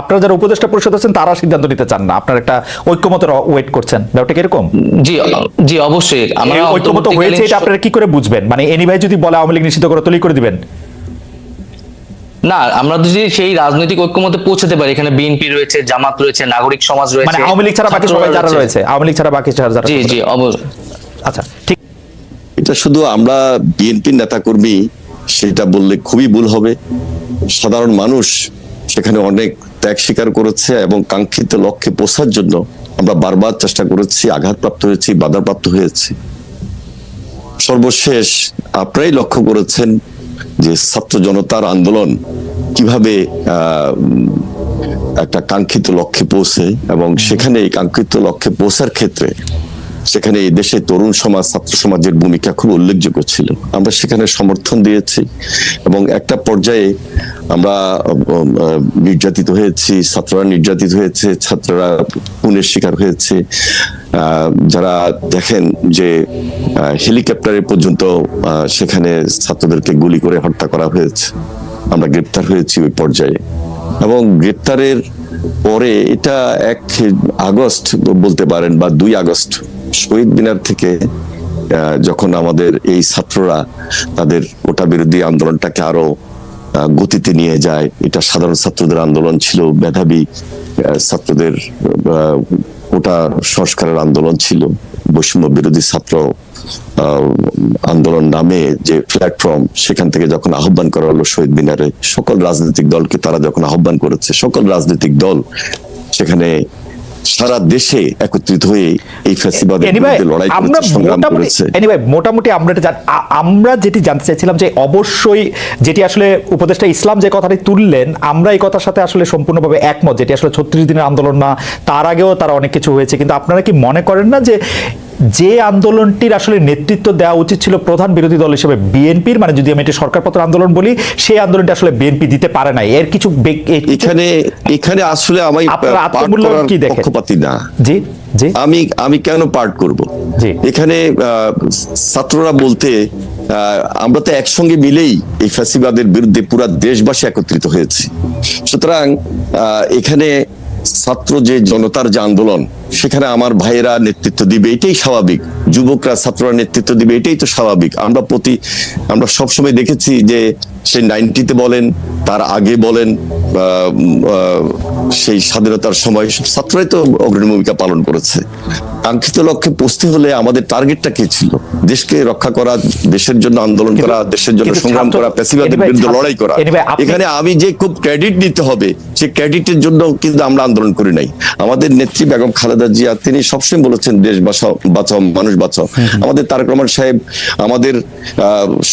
আপনারা যারা উপদেষ্টা পরিষদ আছেন তারা সিদ্ধান্ত নিতে চান না। আপনার একটা ঐক্যমত ওয়েট করছেন। ব্যাপারটা কীরকম জি জি অবশ্যই। আমরা ঐক্যমত হয়েছে এটা আপনারা কি করে বুঝবেন? মানে এনি ভাই যদি বলে আওয়ামী লীগ নিষিদ্ধ করে তৈরি করে দিবেন? না আমরা যদি সেই রাজনৈতিক ঐক্যমতে পৌঁছাতে পারি এখানে বিএনপি রয়েছে জামাত রয়েছে নাগরিক সমাজ রয়েছে মানে আওয়ামী লীগ ছাড়া বাকি সবাই যারা রয়েছে। আওয়ামী লীগ ছাড়া বাকি যারা যারা জি জি অবশ্যই। আচ্ছা ঠিক। এটা শুধু আমরা বিএনপির নেতাকর্মী সেটা বললে খুবই ভুল হবে। সাধারণ মানুষ সেখানে অনেক ত্যাগ স্বীকার করেছে এবং কাঙ্ক্ষিত লক্ষ্যে পৌঁছার জন্য আমরা বারবার চেষ্টা করেছি, আঘাতপ্রাপ্ত হয়েছি, বাধাপ্রাপ্ত হয়েছি। সর্বশেষ আপনারাই লক্ষ্য করেছেন যে ছাত্র জনতার আন্দোলন কীভাবে একটা কাঙ্ক্ষিত লক্ষ্যে পৌঁছে এবং সেখানে এই কাঙ্ক্ষিত লক্ষ্যে পৌঁছার ক্ষেত্রে সেখানে দেশে তরুণ সমাজ, ছাত্র সমাজের ভূমিকা খুব উল্লেখযোগ্য ছিল। আমরা সেখানে সমর্থন দিয়েছি এবং একটা পর্যায়ে আমরা নির্যাতিত হয়েছি, ছাত্ররা নির্যাতিত হয়েছে, ছাত্ররা খুনের শিকার হয়েছে। যারা দেখেন যে হেলিকপ্টারে পর্যন্ত সেখানে ছাত্রদেরকে গুলি করে হত্যা করা হয়েছে। আমরা গ্রেপ্তার হয়েছি ওই পর্যায়ে। এবং গ্রেপ্তারের পরে এটা এক আগস্ট বলতে পারেন বা দুই আগস্ট শহীদ মিনার থেকে যখন আমাদের এই ছাত্ররা তাদের ওটা বিরোধী আন্দোলনটাকে আরও গতিতে নিয়ে যায়, এটা সাধারণ ছাত্রদের আন্দোলন ছিল, মেধাবী ছাত্রদের ওটা সংস্কারের আন্দোলন ছিল, বৈষম্য বিরোধী ছাত্র আন্দোলন নামে যে প্ল্যাটফর্ম সেখান থেকে যখন আহ্বান করা হলো শহীদ মিনারে, সকল রাজনৈতিক দলকে তারা যখন আহ্বান করেছে, সকল রাজনৈতিক দল সেখানে সারা দেশে একত্রিত হয়ে এই ফ্যাসিবাদের বিরুদ্ধে লড়াই করেছে সংগ্রাম মোটামুটি করেছে। এনিওয়ে মোটামুটি আমরা এটা আমরা যেটি জানতে চাইছিলাম যে অবশ্যই যেটি আসলে উপদেষ্টা ইসলাম যে কথাটি তুললেন আমরা এই কথার সাথে আসলে সম্পূর্ণভাবে একমত যেটি আসলে ছত্রিশ দিনের আন্দোলন না তার আগেও তার অনেক কিছু হয়েছে। কিন্তু আপনারা কি মনে করেন না যে যে আন্দোলনটির আসলে নেতৃত্ব দেওয়া উচিত ছিল প্রধান বিরোধী দল হিসেবে বিএনপির মানে যদি আমি এটি সরকারপত্র আন্দোলন বলি সেই আন্দোলনটি আসলে বিএনপি দিতে পারে নাই। এর কিছু এখানে এখানে আসলে আমি আত্মমূল্যায়ন কি দেখেন? পক্ষপাতী না। জি জি। আমি আমি কেন পার্ট করব? জি। এখানে আহ, ছাত্ররা বলতে আহ, আমরা তো একসঙ্গে মিলেই এই ফ্যাসিবাদের বিরুদ্ধে পুরা দেশবাসী একত্রিত হয়েছি। সুতরাং আহ, এখানে ছাত্র যে জনতার যে আন্দোলন সেখানে আমার ভাইয়েরা নেতৃত্ব দিবে এটাই স্বাভাবিক। যুবকরা ছাত্ররা নেতৃত্ব দিবে এটাই তো স্বাভাবিক। আমরা প্রতি আমরা সবসময় দেখেছি যে সেই নাইনটিতে বলেন তার আগে বলেন সেই স্বাধীনতার সময় ছাত্ররাই তো অগ্রণী ভূমিকা পালন করেছে। কাঙ্ক্ষিত লক্ষ্যে পৌঁছতে হলে আমাদের টার্গেটটা কি ছিল? দেশকে রক্ষা করা দেশের জন্য আন্দোলন করা দেশের জন্য সংগ্রাম করা প্যাসিবাদের বিরুদ্ধে লড়াই করা। এখানে আমি যে খুব ক্রেডিট নিতে হবে সেই ক্রেডিটের জন্য কিন্তু আমরা আন্দোলন করি নাই। আমাদের নেত্রী বেগম খালেদা জিয়া তিনি সবসময় বলেছেন দেশ বাঁচাও বাঁচাও মানুষ বাঁচাও। আমাদের তারেক রহমান সাহেব আমাদের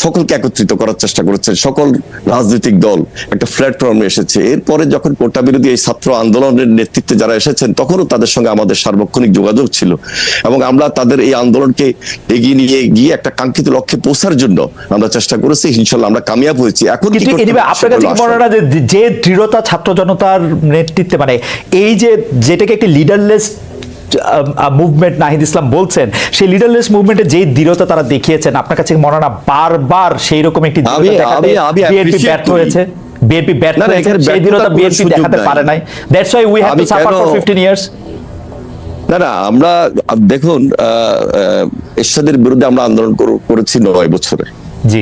সকলকে একত্রিত করার চেষ্টা করেছেন। সকল রাজনৈতিক দল একটা প্ল্যাটফর্মে এসেছে। এরপরে যখন কোটা বিরোধী এই ছাত্র আন্দোলনের নেতৃত্বে যারা এসেছেন তখনও তাদের সঙ্গে আমাদের সার্বক্ষণিক যোগাযোগ ছিল। এবং আমরা তাদের এই আন্দোলনকে এগিয়ে নিয়ে গিয়ে একটা কাঙ্ক্ষিত লক্ষ্যে পৌঁছার জন্য আমরা চেষ্টা করেছি। ইনশাল্লাহ আমরা কামিয়াব হয়েছি। এখন আপনার কাছে মনে না যে দৃঢ়তা ছাত্র জনতার নেতৃত্বে মানে এই যে যেটাকে একটি লিডারলেস মুভমেন্ট নাহিদ ইসলাম বলছেন সেই লিডারলেস মুভমেন্টে যে দৃঢ়তা তারা দেখিয়েছেন আপনার কাছে মনে না বারবার সেই রকম একটি ব্যর্থ হয়েছে? বিএনপি ব্যর্থ হয়েছে সেই দৃঢ়তা বিএনপি দেখাতে পারে নাই। That's why we have to suffer for 15 years না না আমরা দেখুন এরশাদের বিরুদ্ধে আমরা আন্দোলন করেছি নয় বছরে। জি।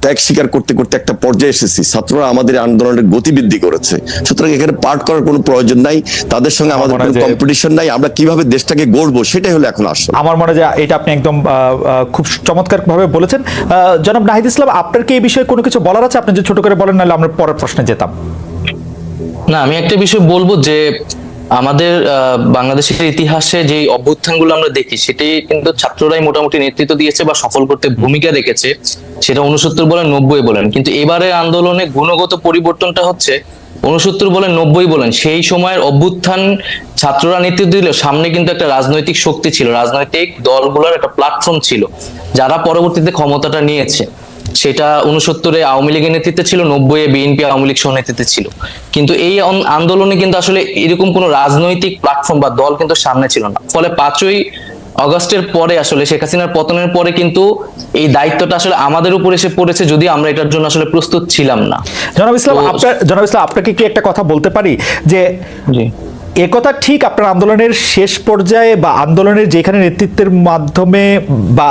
ত্যাগ স্বীকার করতে করতে একটা পর্যায়ে এসেছি। ছাত্ররা আমাদের আন্দোলনের গতি বৃদ্ধি করেছে। সুতরাং এখানে পাঠ করার কোনো প্রয়োজন নাই। তাদের সঙ্গে আমাদের কোনো কম্পিটিশন নাই। আমরা কীভাবে দেশটাকে গড়বো সেটাই হলো এখন আসল। আমার মনে হয় এটা আপনি একদম আহ, আহ, খুব চমৎকার ভাবে বলেছেন। আহ, জনাব নাহিদ ইসলাম আপনার কি এই বিষয়ে কোনো কিছু বলার আছে? আপনি যে ছোট করে বলেন নাহলে আমরা পরের প্রশ্নে যেতাম। না আমি একটা বিষয় বলব যে আমাদের বাংলাদেশের ইতিহাসে যে অভ্যুত্থানগুলো আমরা দেখি, সেটি কিন্তু ছাত্ররাই মোটামুটি নেতৃত্ব দিয়েছে বা সফল করতে ভূমিকা রেখেছে, সেটা উনসত্তর বলেন, নব্বই বলেন। কিন্তু এবারে আন্দোলনে গুণগত পরিবর্তনটা হচ্ছে উনসত্তর বলেন, নব্বই বলেন। সেই সময়ের অভ্যুত্থান ছাত্ররা নেতৃত্ব দিলেও সামনে কিন্তু একটা রাজনৈতিক শক্তি ছিল, রাজনৈতিক দলগুলোর একটা প্ল্যাটফর্ম ছিল, যারা পরবর্তীতে ক্ষমতাটা নিয়েছে। সেটা উনসত্তরে আওয়ামী লীগের নেতৃত্বে ছিল নব্বই বিএনপি আওয়ামী লীগ সহ নেতৃত্বে ছিল। কিন্তু এই আন্দোলনে কিন্তু আসলে এরকম কোনো রাজনৈতিক প্ল্যাটফর্ম বা দল কিন্তু সামনে ছিল না। ফলে পাঁচই অগস্টের পরে আসলে শেখ হাসিনার পতনের পরে কিন্তু এই দায়িত্বটা আসলে আমাদের উপর এসে পড়েছে যদি আমরা এটার জন্য আসলে প্রস্তুত ছিলাম না। জনাব ইসলাম আপনার জনাব ইসলাম আপনাকে কি একটা কথা বলতে পারি? যে জি। একথা ঠিক আপনার আন্দোলনের শেষ পর্যায়ে বা আন্দোলনের যেখানে নেতৃত্বের মাধ্যমে বা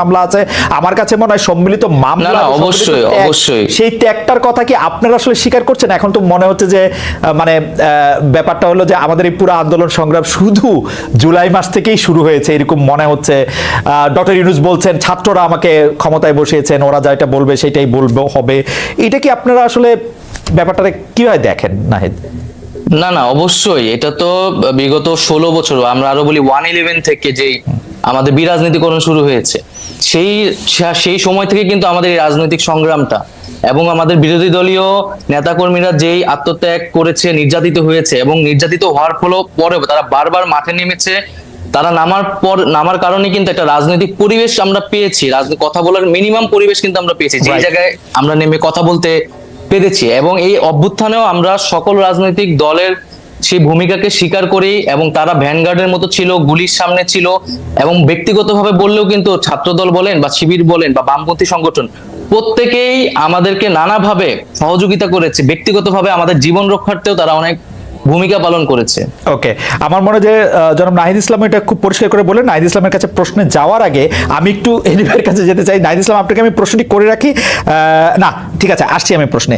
মামলা আছে। আমার কাছে মনে হয় সম্মিলিত মামলা অবশ্যই, অবশ্যই। সেই ত্যাগটার কথা কি আপনারা আসলে স্বীকার করছেন? এখন তো মনে হচ্ছে যে মানে ব্যাপারটা হলো যে আমাদের এই পুরো আন্দোলন সংগ্রাম শুধু জুলাই মাস থেকেই শুরু হয়েছে এরকম মনে হচ্ছে। ডক্টর ইউনুস বলছেন ছাত্ররা আমাকে ক্ষমতায় বসিয়েছেন ওরা যা এটা বলবে সেটাই বলবে হবে। এটা কি আপনারা আসলে ব্যাপারটাকে কীভাবে দেখেন নাহিদ? না না অবশ্যই। এটা তো বিগত ষোলো বছর আমরা আরও বলি ওয়ান ইলেভেন থেকে যেই আমাদের বিরাজনীতিকরণ শুরু হয়েছে সেই সেই সময় থেকে কিন্তু আমাদের এই রাজনৈতিক সংগ্রামটা এবং আমাদের বিরোধী দলীয় নেতাকর্মীরা যেই আত্মত্যাগ করেছে নির্যাতিত হয়েছে এবং নির্যাতিত হওয়ার ফলে পরে তারা বারবার মাঠে নেমেছে তারা নামার পর নামার কারণে কিন্তু একটা রাজনৈতিক পরিবেশ আমরা পেয়েছি কথা বলার মিনিমাম পরিবেশ কিন্তু আমরা পেয়েছি। যে জায়গায় আমরা নেমে কথা বলতে পেরেছি এবং এই অভ্যুত্থানেও আমরা সকল রাজনৈতিক দলের সেই ভূমিকাকে স্বীকার করি এবং তারা ভ্যানগার্ডের মতো ছিল, গুলির সামনে ছিল এবং ব্যক্তিগতভাবে বললেও কিন্তু ছাত্রদল বলেন বা শিবির বলেন বা বামপন্থী সংগঠন, প্রত্যেকেই আমাদেরকে নানাভাবে সহযোগিতা করেছে। ব্যক্তিগতভাবে আমাদের জীবন রক্ষার্থেও তারা অনেক ভূমিকা পালন করেছে। ওকে, আমার মনে যে জনাব নাহিদ ইসলাম এটা খুব পরিষ্কার করে বলেন নাহিদ ইসলামের কাছে প্রশ্নে যাওয়ার আগে আমি একটু এলিভের কাছে যেতে চাই। নাহিদ ইসলাম, আপনাকে আমি প্রশ্নটি করে রাখি। না, ঠিক আছে, আসছি আমি প্রশ্নে।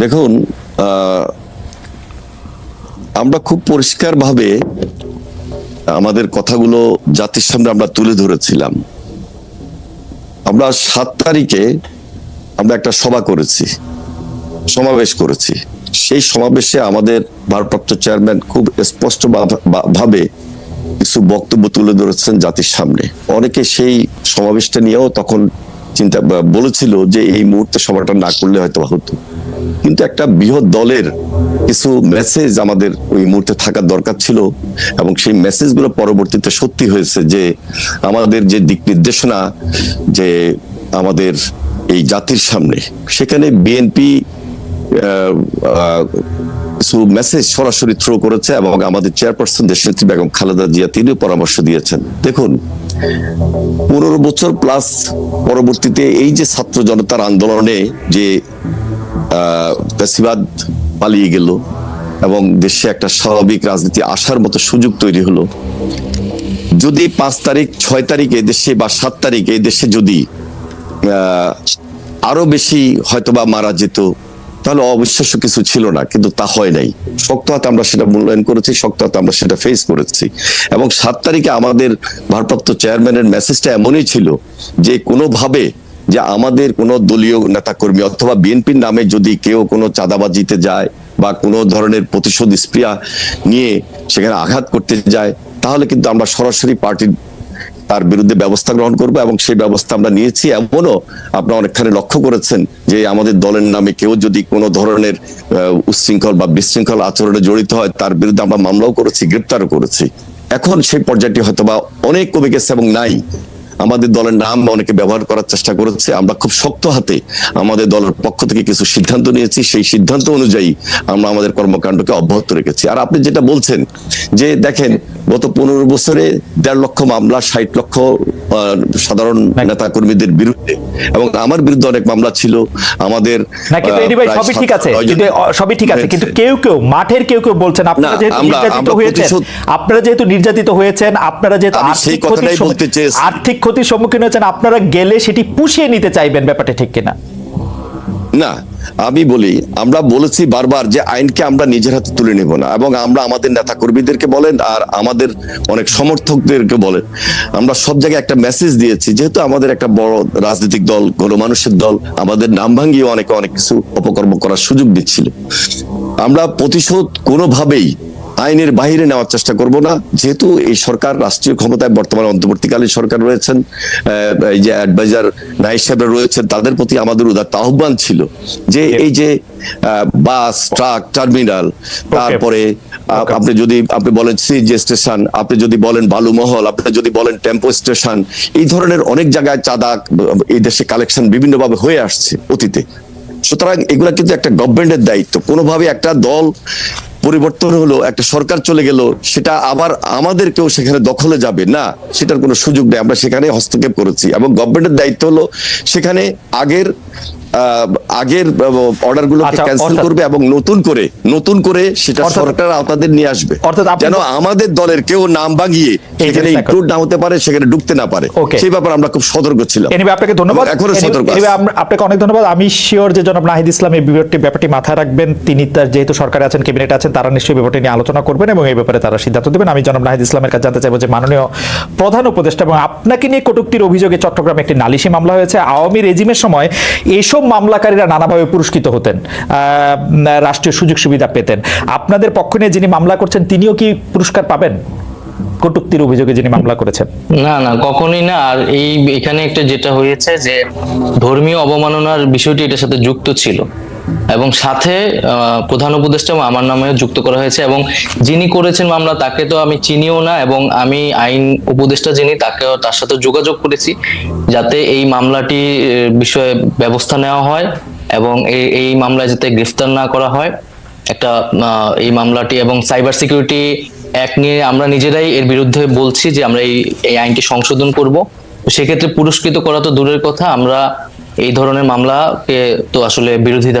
দেখুন আমরা খুব পরিষ্কারভাবে আমাদের কথাগুলো জাতির সামনে আমরা তুলে ধরেছিলাম। আমরা সাত তারিখে আমরা একটা সভা করেছি, সমাবেশ করেছি। সেই সমাবেশে আমাদের ভারপ্রাপ্ত চেয়ারম্যান খুব স্পষ্ট ভাবে কিছু বক্তব্য তুলে ধরেছেন জাতির সামনে। অনেকে সেই সমাবেশটা নিয়েও তখন চিন্তা বলেছিল যে এই মুহূর্তে সভাটা না করলে হয়তো হতো। কিন্তু একটা বৃহৎ দলের কিছু মেসেজ আমাদের ওই মুহূর্তে থাকার দরকার ছিল এবং সেই মেসেজগুলো পরবর্তীতে সত্যি হয়েছে যে আমাদের যে দিক নির্দেশনা, যে আমাদের এই জাতির সামনে, সেখানে বিএনপি কিছু মেসেজ সরাসরি থ্রো করেছে এবং আমাদের চেয়ারপারসন দেশনেত্রী বেগম খালেদা জিয়া তিনিও পরামর্শ দিয়েছেন। দেখুন পনেরো বছর প্লাস পরবর্তীতে এই যে ছাত্র জনতার আন্দোলনে যে আহ, পালিয়ে গেল এবং দেশে একটা স্বাভাবিক রাজনীতি আসার মতো সুযোগ তৈরি হলো যদি পাঁচ তারিখ ছয় তারিখ দেশে বা সাত তারিখ দেশে যদি আরও বেশি হয়তোবা মারা যেত তাহলে অবিশ্বাস্য কিছু ছিল না, কিন্তু তা হয় নাই। শক্ত হাতে আমরা সেটা মূল্যায়ন করেছি, শক্ত হাতে আমরা সেটা ফেস করেছি। এবং সাত তারিখে আমাদের ভারপ্রাপ্ত চেয়ারম্যানের মেসেজটা এমনই ছিল যে কোনোভাবে যে আমাদের কোনো দলীয় নেতাকর্মী অথবা বিএনপির নামে যদি কেউ কোনো চাঁদাবাজিতে যায় বা কোনো ধরনের প্রতিশোধ স্প্রিয়া নিয়ে সেখানে আঘাত করতে যায়, তাহলে কিন্তু আমরা সরাসরি পার্টির তার বিরুদ্ধে ব্যবস্থা গ্রহণ করব এবং সেই ব্যবস্থা আমরা নিয়েছি এমনও আপনারা অনেকখানি লক্ষ্য করেছেন যে আমাদের দলের নামে কেউ যদি কোনো ধরনের উচ্ছৃঙ্খল বা বিশৃঙ্খল আচরণে জড়িত হয়, তার বিরুদ্ধে আমরা মামলাও করেছি, গ্রেপ্তারও করেছি। এখন সেই পর্যায়টি হয়তো বা অনেক কমে গেছে এবং নাই। আমাদের দলের নাম অনেকে ব্যবহার করার চেষ্টা করেছে, আমরা খুব শক্ত হাতে আমাদের দলের পক্ষ থেকে কিছু সিদ্ধান্ত নিয়েছি, সেই সিদ্ধান্ত অনুযায়ী আমরা আমাদের কর্মকাণ্ডকে অব্যাহত রেখেছি। আর আপনি যেটা বলছেন যে, দেখেন, গত পনেরো বছরে দেড় লক্ষ মামলা, ষাট লক্ষ আহ, সাধারণ নেতা কর্মীদের বিরুদ্ধে। এবং আমার বিরুদ্ধে অনেক মামলা ছিল আমাদের সবই ঠিক আছে। কিন্তু সবই ঠিক আছে। কিন্তু কেউ কেউ মাঠের কেউ কেউ বলছেন আপনারা যেহেতু নির্যাতিত হয়েছেন আপনারা যেহেতু নির্যাতিত হয়েছেন আপনারা যেহেতু। আর্থিক ক্ষতির সম্মুখীন হয়েছেন আপনারা গেলে সেটি পুষিয়ে নিতে চাইবেন ব্যাপারটা ঠিক কিনা? না, আমি বলি, আমরা বলেছি বারবার যে আইনকে আমরা নিজের হাতে তুলে নেব না এবং আমরা আমাদের নেতা কর্মীদেরকে বলেন আর আমাদের অনেক সমর্থকদেরকে বলেন। আমরা সব জায়গায় একটা মেসেজ দিয়েছি, যেহেতু আমাদের একটা বড় রাজনৈতিক দল, গণমানুষের দল, আমাদের নাম ভাঙিয়ে অনেকে অনেক কিছু অপকর্ম করার সুযোগ দিচ্ছিল। আমরা প্রতিশোধ কোনোভাবেই আইনের বাইরে নেওয়ার চেষ্টা করব না। যেহেতু এই সরকার রাষ্ট্রীয় ক্ষমতায় বর্তমানে অন্তর্বর্তীকালীন সরকার রয়েছেন এই যে অ্যাডভাইজার নাইক সাহেবরা রয়েছেন তাদের প্রতি আমাদের উদাত্ত আহ্বান ছিল যে এই যে বাস ট্রাক টার্মিনাল তারপরে আপনি যদি আপনি বলেন সিএনজি স্টেশন আপনি যদি বলেন বালুমহল আপনি যদি বলেন টেম্পো স্টেশন এই ধরনের অনেক জায়গায় চাঁদা এই দেশে কালেকশন বিভিন্নভাবে হয়ে আসছে অতীতে। সুতরাং এগুলা কিন্তু একটা গভর্নমেন্টের দায়িত্ব। কোনোভাবে একটা দল পরিবর্তন হলো, একটা সরকার চলে গেল, সেটা আবার আমাদের কেউ সেখানে দখলে যাবে। না, সেটার কোনো সুযোগ নেই, আমরা সেখানে হস্তক্ষেপ করেছি। এবং গভর্নমেন্টের দায়িত্ব হলো, সেখানে আগের আগের অর্ডার গুলোকে আচ্ছা, ক্যান্সেল করবে এবং নতুন করে নতুন করে সেটা সরকার আওতাদের নিয়ে আসবে। অর্থাৎ যেন আমাদের দলের কেউ নাম ভাঙিয়ে সেখানে ইনক্লুড না হতে পারে সেখানে ঢুকতে না পারে. সেই ব্যাপারে আমরা খুব সতর্ক ছিলাম। আপনাকে ধন্যবাদ। এখনও সতর্ক আপনাকে অনেক ধন্যবাদ। আমি শিওর যে জনাব নাহিদ ইসলাম এই ব্যাপারটি ব্যাপারটি মাথায় রাখবেন। তিনি তার যেহেতু সরকারে আছেন ক্যাবিনেট আছেন তারা নিশ্চয়ই ব্যাপারটি নিয়ে আলোচনা করবেন এবং এই ব্যাপারে তারা সিদ্ধান্ত দেবেন। আমি জনাব নাহিদ ইসলামের কাছে জানতে চাইব যে মাননীয় প্রধান উপদেষ্টা এবং আপনাকে নিয়ে কটুক্তির অভিযোগে চট্টগ্রামে একটি নালিশি মামলা হয়েছে। আওয়ামী রেজিমের সময় এইসব মামলাকারীরা নানাভাবে পুরস্কৃত হতেন রাষ্ট্রীয় সুযোগ সুবিধা পেতেন। আপনাদের পক্ষ নিয়ে যিনি মামলা করছেন, তিনিও কি পুরস্কার পাবেন? কটুক্তির অভিযোগে যিনি মামলা করেছেন। না না, কখনোই না। আর এই, এখানে একটা যেটা হয়েছে যে ধর্মীয় অবমাননার বিষয়টি এটার সাথে যুক্ত ছিল। এবং সাথে প্রধান উপদেষ্টা আমার নামেও যুক্ত করা হয়েছে এবং যিনি করেছেন মামলা তাকে তো আমি চিনিও না এবং আমি আইন উপদেষ্টা যিনি তাকেও তার সাথে যোগাযোগ করেছি যাতে এই মামলাটি বিষয়ে ব্যবস্থা নেওয়া হয় এবং এই এই মামলায় যাতে গ্রেফতার না করা হয়। একটা এই মামলাটি এবং সাইবার সিকিউরিটি অ্যাক্ট নিয়ে আমরা নিজেরাই এর বিরুদ্ধে বলছি যে আমরা এই এই আইনটি সংশোধন করব। সেক্ষেত্রে পুরস্কৃত করা তো দূরের কথা, আমরা এই ধরনের মামলাকে তো আসলে বিরোধিতা